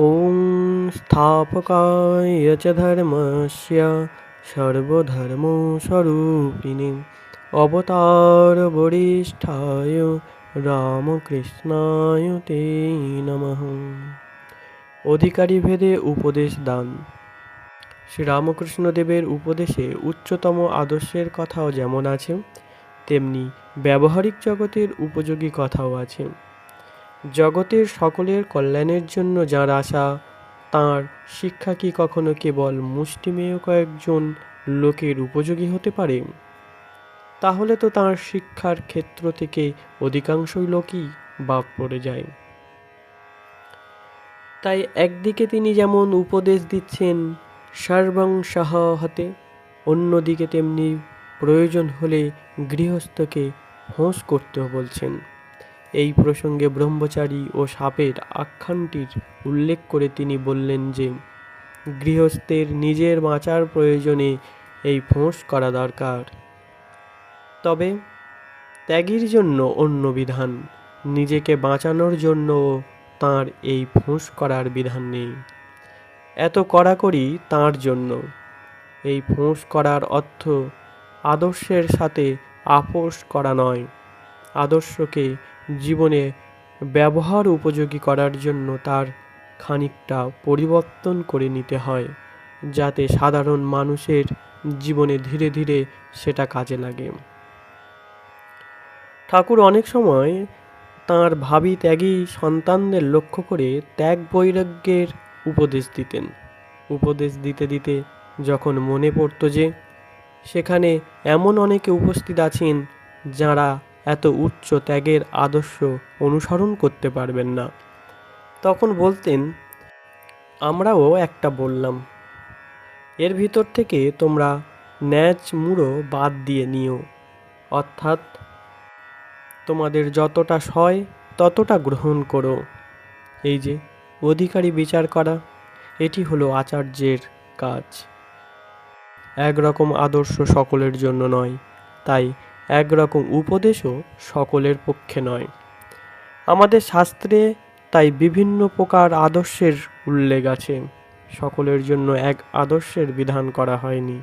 ॐ स्थापकाय च धर्मस्य सर्वधर्मस्वरूपिणे অবতারবরিষ্ঠায় রামকৃষ্ণায় তে নমঃ অধিকারী ভেদে উপদেশ দান শ্রীরামকৃষ্ণদেবের উপদেশে উচ্চতম আদর্শের কথাও যেমন আছে তেমনি ব্যবহারিক জগতের উপযোগী কথাও আছে জগতের সকলের কল্যাণের জন্য যার আশা, তাঁর শিক্ষা কি কখনো কেবল মুষ্টিমেয় কয়েকজন লোকের উপযোগী হতে পারে? তাহলে তো তাঁর শিক্ষার ক্ষেত্র থেকে অধিকাংশই লোকই বাদ পড়ে যায়। তাই একদিকে তিনি যেমন উপদেশ দিচ্ছেন, সর্বং সহ হতে, অন্যদিকে তেমনি প্রয়োজন হলে গৃহস্থকে হোঁস করতেও বলছেন। এই প্রসঙ্গে ব্রহ্মচারী ও সাপের আখ্যানটির উল্লেখ করে তিনি বললেন যে, গৃহস্থের নিজের বাঁচার প্রয়োজনে এই ফোঁস করা দরকার। তবে ত্যাগীর জন্য অন্য বিধান, নিজেকে বাঁচানোর জন্য তার এই ফোঁস করার বিধান নেই। এত কড়াকড়ি তার জন্য। এই ফোঁস করার অর্থ আদর্শের সাথে আপোষ করা নয়। আদর্শকে জীবনে ব্যবহার উপযোগী করার জন্য তার খানিকটা পরিবর্তন করে নিতে হয়, যাতে সাধারণ মানুষের জীবনে ধীরে ধীরে সেটা কাজে লাগে। ঠাকুর অনেক সময় তাঁর ভাবি ত্যাগী সন্তানদের লক্ষ্য করে ত্যাগ বৈরাগ্যের উপদেশ দিতেন। উপদেশ দিতে দিতে যখন মনে পড়তো যে, সেখানে এমন অনেকে উপস্থিত আছেন যাঁরা এত উচ্চ ত্যাগের আদর্শ অনুসরণ করতে পারবেন না। তখন বলতেন, আমরাও একটা বললাম, এর ভিতর থেকে তোমরা ন্যাচ মুড়ো বাদ দিয়ে নিও, অর্থাৎ তোমাদের যতটা সয় ততটা গ্রহণ করো। এই যে, অধিকারী বিচার করা, এটি হলো আচার্যের কাজ। একরকম আদর্শ সকলের জন্য নয়, তাই একরকম উপদেশও সকলের পক্ষে নয়। আমাদের শাস্ত্রে তাই বিভিন্ন প্রকার আদর্শের উল্লেখ আছে। সকলের জন্য এক আদর্শের বিধান করা হয়নি।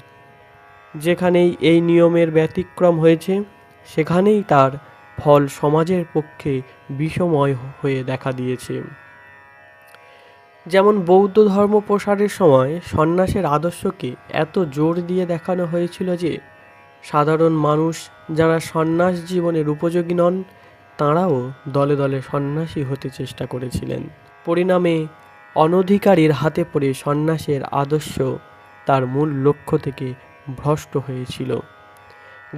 যেখানেই এই নিয়মের ব্যতিক্রম হয়েছে, সেখানেই তার ফল সমাজের পক্ষে বিষময় হয়ে দেখা দিয়েছে। যেমন বৌদ্ধ ধর্ম প্রসারের সময় সন্ন্যাসের আদর্শকে এত জোর দিয়ে দেখানো হয়েছিল যে সাধারণ মানুষ যারা সন্ন্যাস জীবনের উপযোগী নন, তাঁরাও দলে দলে সন্ন্যাসী হতে চেষ্টা করেছিলেন। পরিণামে অনধিকারীর হাতে পড়ে সন্ন্যাসের আদর্শ তার মূল লক্ষ্য থেকে ভ্রষ্ট হয়েছিল।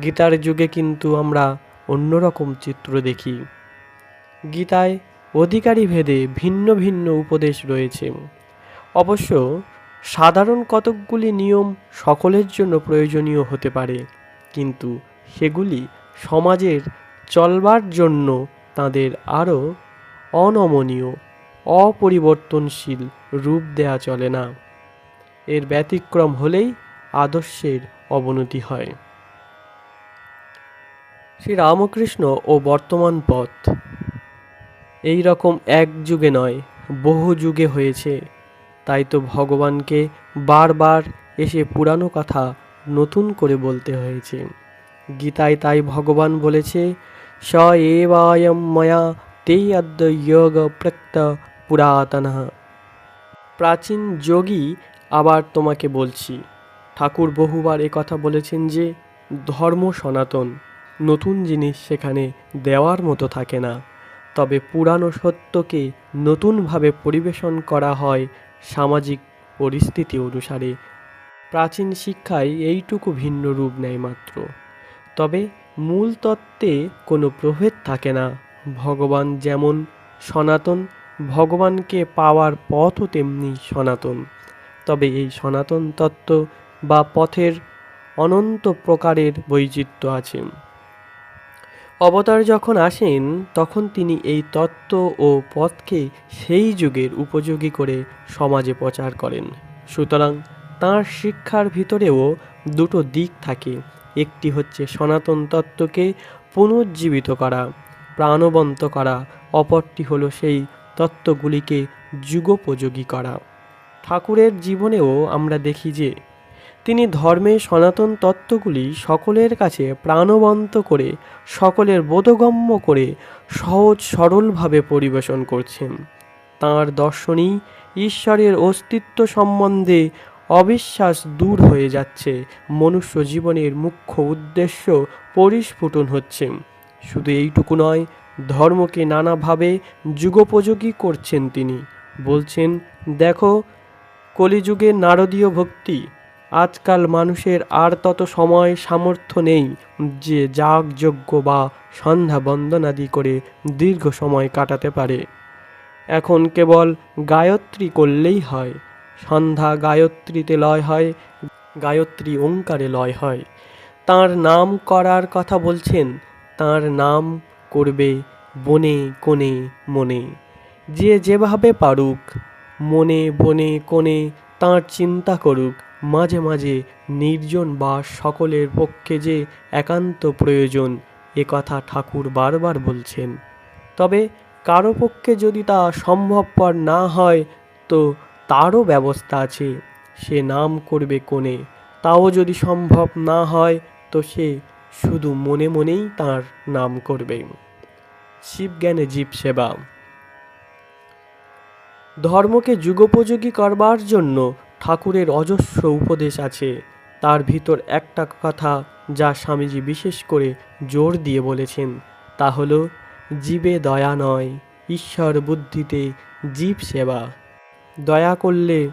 গীতার যুগে কিন্তু আমরা অন্যরকম চিত্র দেখি। গীতায় অধিকারী ভেদে ভিন্ন ভিন্ন উপদেশ রয়েছে। অবশ্য সাধারণ কতকগুলি নিয়ম সকলের জন্য প্রয়োজনীয় হতে পারে। কিন্তু সেগুলি সমাজের চলবার জন্য তাদের আরও অনমনীয়, অপরিবর্তনশীল রূপ দেয়া চলে না। এর ব্যতিক্রম হলেই আদর্শের অবনতি হয়। শ্রী রামকৃষ্ণ ও বর্তমান পথ। এই রকম এক যুগে নয়, বহু যুগে হয়েছে। তাই তো ভগবানকে বারবার এসে পুরানো কথা নতুন করে বলতে হয়েছে। গীতায় তাই ভগবান বলেছে স এবায়ম ময়া তে অদ্য যোগ প্রক্ত পুরাতন। প্রাচীন যোগী আবার তোমাকে বলছি, ঠাকুর বহুবার কথা বলেছেন যে, ধর্ম সনাতন, নতুন জিনিস সেখানে দেওয়ার মতো থাকে না। তবে পুরানো সত্যকে নতুনভাবে পরিবেশন করা হয় সামাজিক পরিস্থিতি অনুসারে প্রাচীন শিক্ষায় এইটুকু ভিন্ন রূপ নেয় মাত্র। তবে মূল তত্ত্বে কোনো প্রভেদ থাকে না। ভগবান যেমন সনাতন, ভগবানকে পাওয়ার পথও তেমনি সনাতন। তবে এই সনাতন তত্ত্ব বা পথের অনন্ত প্রকারের বৈচিত্র্য আছে। অবতার যখন আসেন, তখন তিনি এই তত্ত্ব ও পথকে সেই যুগের উপযোগী করে সমাজে প্রচার করেন। সুতরাং তাঁর শিক্ষার ভিতরেও দুটো দিক থাকে। একটি হচ্ছে সনাতন তত্ত্বকে পুনর্জীবিত করা, প্রাণবন্ত করা, অপরটি হলো সেই তত্ত্বগুলিকে যুগোপযোগী করা। ঠাকুরের জীবনেও আমরা দেখি যে, তিনি ধর্মের সনাতন তত্ত্বগুলি সকলের কাছে প্রাণবন্ত করে, সকলের বোধগম্য করে সহজ সরলভাবে পরিবেশন করছেন। তাঁর দর্শনই ঈশ্বরের অস্তিত্ব সম্বন্ধে অবিশ্বাস দূর হয়ে যাচ্ছে। মনুষ্য জীবনের মুখ্য উদ্দেশ্য পরিস্ফুটন হচ্ছে। শুধু এইটুকু নয়, ধর্মকে নানাভাবে যুগোপযোগী করছেন তিনি। বলছেন, দেখো, কলিযুগে নারদীয় ভক্তি। আজকাল মানুষের আর তত সময় সামর্থ্য নেই যে যাগযজ্ঞ বা সন্ধ্যা বন্দনাদি করে দীর্ঘ সময় কাটাতে পারে। এখন কেবল গায়ত্রী করলেই হয়। সন্ধ্যা গায়ত্রীতে লয় হয়, গায়ত্রী ওঙ্কারে লয় হয়। তার নাম করার কথা বলছেন, তার নাম করবে বনে কোণে মনে। যে যেভাবে পারুক, মনে বনে কোণে তাঁর চিন্তা করুক, মাঝে মাঝে নির্জন বা সকলের পক্ষে যে একান্ত প্রয়োজন, এ কথা ঠাকুর বারবার বলছেন। তবে কারও পক্ষে যদি তা সম্ভবপর না হয়, তো তারও ব্যবস্থা আছে। সে নাম করবে কোণে। তাও যদি সম্ভব না হয়, তো সে শুধু মনে মনেই তার নাম করবে। শিবজ্ঞানে জীব সেবা। ধর্মকে যুগোপযোগী করবার জন্য ঠাকুরের অজস্র উপদেশ আছে। তার ভিতর একটা কথা যা স্বামীজি বিশেষ করে জোর দিয়ে বলেছেন। তা হল, জীবে দয়া নয়, ঈশ্বর বুদ্ধিতে জীব সেবা। দয়া করলে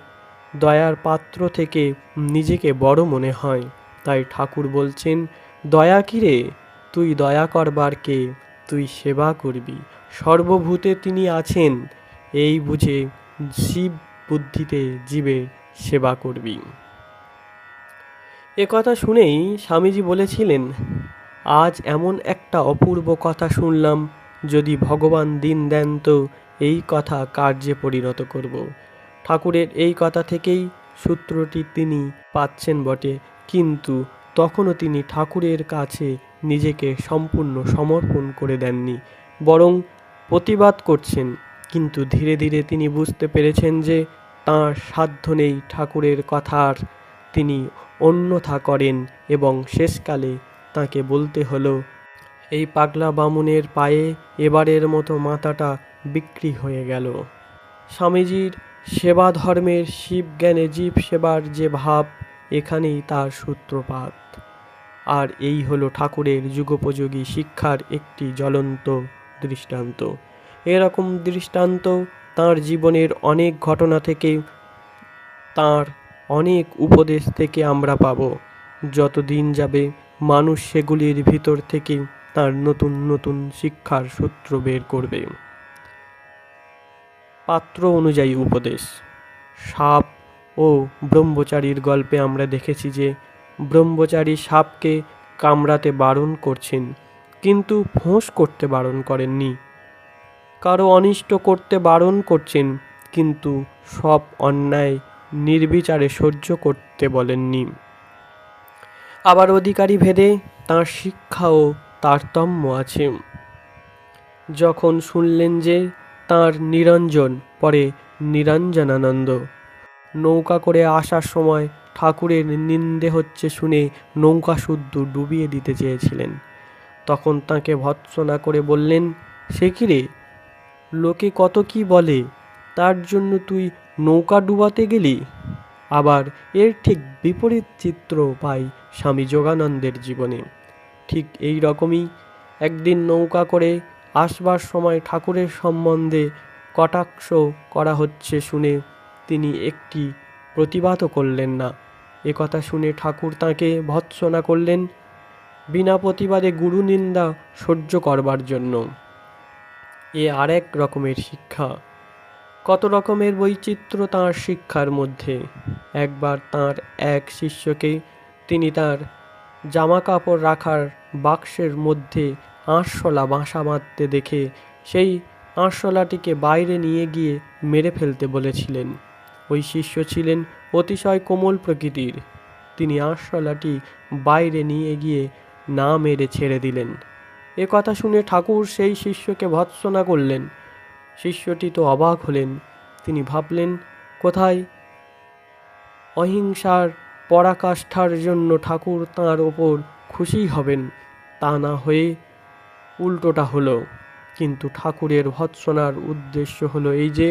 দয়ার পাত্র থেকে নিজেকে বড় মনে হয়। তাই ঠাকুর বলছেন, দয়া কিরে তুই দয়া করবার কে? তুই সেবা করবি। সর্বভূতে তিনি আছেন, এই বুঝে শিব বুদ্ধিতে জীবে সেবা করবি। কথা শুনেই স্বামীজি বলেছিলেন, আজ এমন একটা অপূর্ব কথা শুনলাম, যদি ভগবান দিন দেন তো এই কথা কার্যে পরিণত করব। ঠাকুরের এই কথা থেকেই সূত্রটি তিনি পাচ্ছেন বটে। কিন্তু তখনও তিনি ঠাকুরের কাছে নিজেকে সম্পূর্ণ সমর্পণ করে দেননি, বরং প্রতিবাদ করছেন। কিন্তু ধীরে ধীরে তিনি বুঝতে পেরেছেন যে তাঁর সাধ্য নেই ঠাকুরের কথার। তিনি অন্যথা করেন এবং শেষকালে তাকে বলতে হলো, এই পাগলা বামুনের পায়ে এবারের মতো মাথাটা বিক্রি হয়ে গেল। স্বামীজির সেবা ধর্মের শিব জ্ঞানে জীব সেবার যে ভাব, এখানেই তার সূত্রপাত। আর এই হলো ঠাকুরের যুগোপযোগী শিক্ষার একটি জ্বলন্ত দৃষ্টান্ত। এরকম দৃষ্টান্ত তার জীবনের অনেক ঘটনা থেকে, তার অনেক উপদেশ থেকে আমরা পাব। যত দিন যাবে মানুষ সেগুলির ভিতর থেকে তার নতুন নতুন শিক্ষার সূত্র বের করবে। পাত্র অনুযায়ী উপদেশ। সাপ ও ব্রহ্মচারীর গল্পে আমরা দেখেছি যে ব্রহ্মচারী সাপকে কামড়াতে বারণ করছেন, কিন্তু ফোঁস করতে বারণ করেননি। কারও অনিষ্ট করতে বারণ করছেন, কিন্তু সব অন্যায় নির্বিচারে সহ্য করতে বলেননি। আবার অধিকারী ভেদে তাঁর ও তারতম্য আছে। যখন শুনলেন যে তাঁর নিরঞ্জন, পরে নিরঞ্জনানন্দ। নৌকা করে আসার সময় ঠাকুরের নিন্দে হচ্ছে শুনে নৌকা শুদ্ধ ডুবিয়ে দিতে চেয়েছিলেন। তখন তাকে ভৎসনা করে বললেন, সে কি রে? লোকে কত কি বলে, তার জন্য তুই নৌকা ডুবাতে গেলি? আবার এর ঠিক বিপরীত চিত্র পাই স্বামী যোগানন্দের জীবনে। ঠিক এই রকমই একদিন নৌকা করে আসবার সময় ঠাকুরের সম্বন্ধে কটাক্ষ করা হচ্ছে শুনে তিনি একটি প্রতিবাদও করলেন না। এ কথা শুনে ঠাকুর তাকে ভৎসনা করলেন বিনা প্রতিবাদে গুরু নিন্দা সহ্য করবার জন্য। এ আরেক রকমের শিক্ষা। কত রকমের বৈচিত্র্য তাঁর শিক্ষার মধ্যে। একবার তাঁর এক শিষ্যকে তিনি তার জামা কাপড় রাখার বাক্সের মধ্যে আঁশলা বাসা বাঁধতে দেখে সেই আঁশলাটিকে বাইরে নিয়ে গিয়ে মেরে ফেলতে বলেছিলেন। ওই শিষ্য ছিলেন অতিশয় কোমল প্রকৃতির। তিনি আঁশলাটি বাইরে নিয়ে গিয়ে না মেরে ছেড়ে দিলেন। এ কথা শুনে ঠাকুর সেই শিষ্যকে ভৎসনা করলেন। শিষ্যটি তো অবাক হলেন। তিনি ভাবলেন, কোথায়? অহিংসার পরাকাষ্ঠার জন্য ঠাকুর তাঁর ওপর খুশি হবেন। তা না হয়ে উল্টোটা হলো, কিন্তু ঠাকুরের ভৎসনার উদ্দেশ্য হলো এই যে,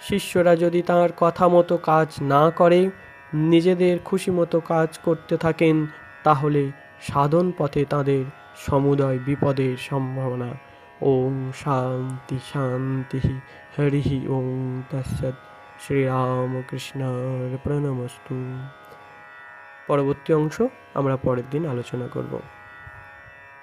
শিষ্যরা যদি তাঁর কথা মতো কাজ না করে, নিজেদের খুশি মতো কাজ করতে থাকেন, তাহলে সাধন পথে তাদের সমুদয় বিপদের সম্ভাবনা। ওম শান্তি শান্তি, হরি ওম, তৎসৎ শ্রীরামকৃষ্ণার প্রণমস্তু পরবর্তী অংশ আমরা পরের দিন আলোচনা করব।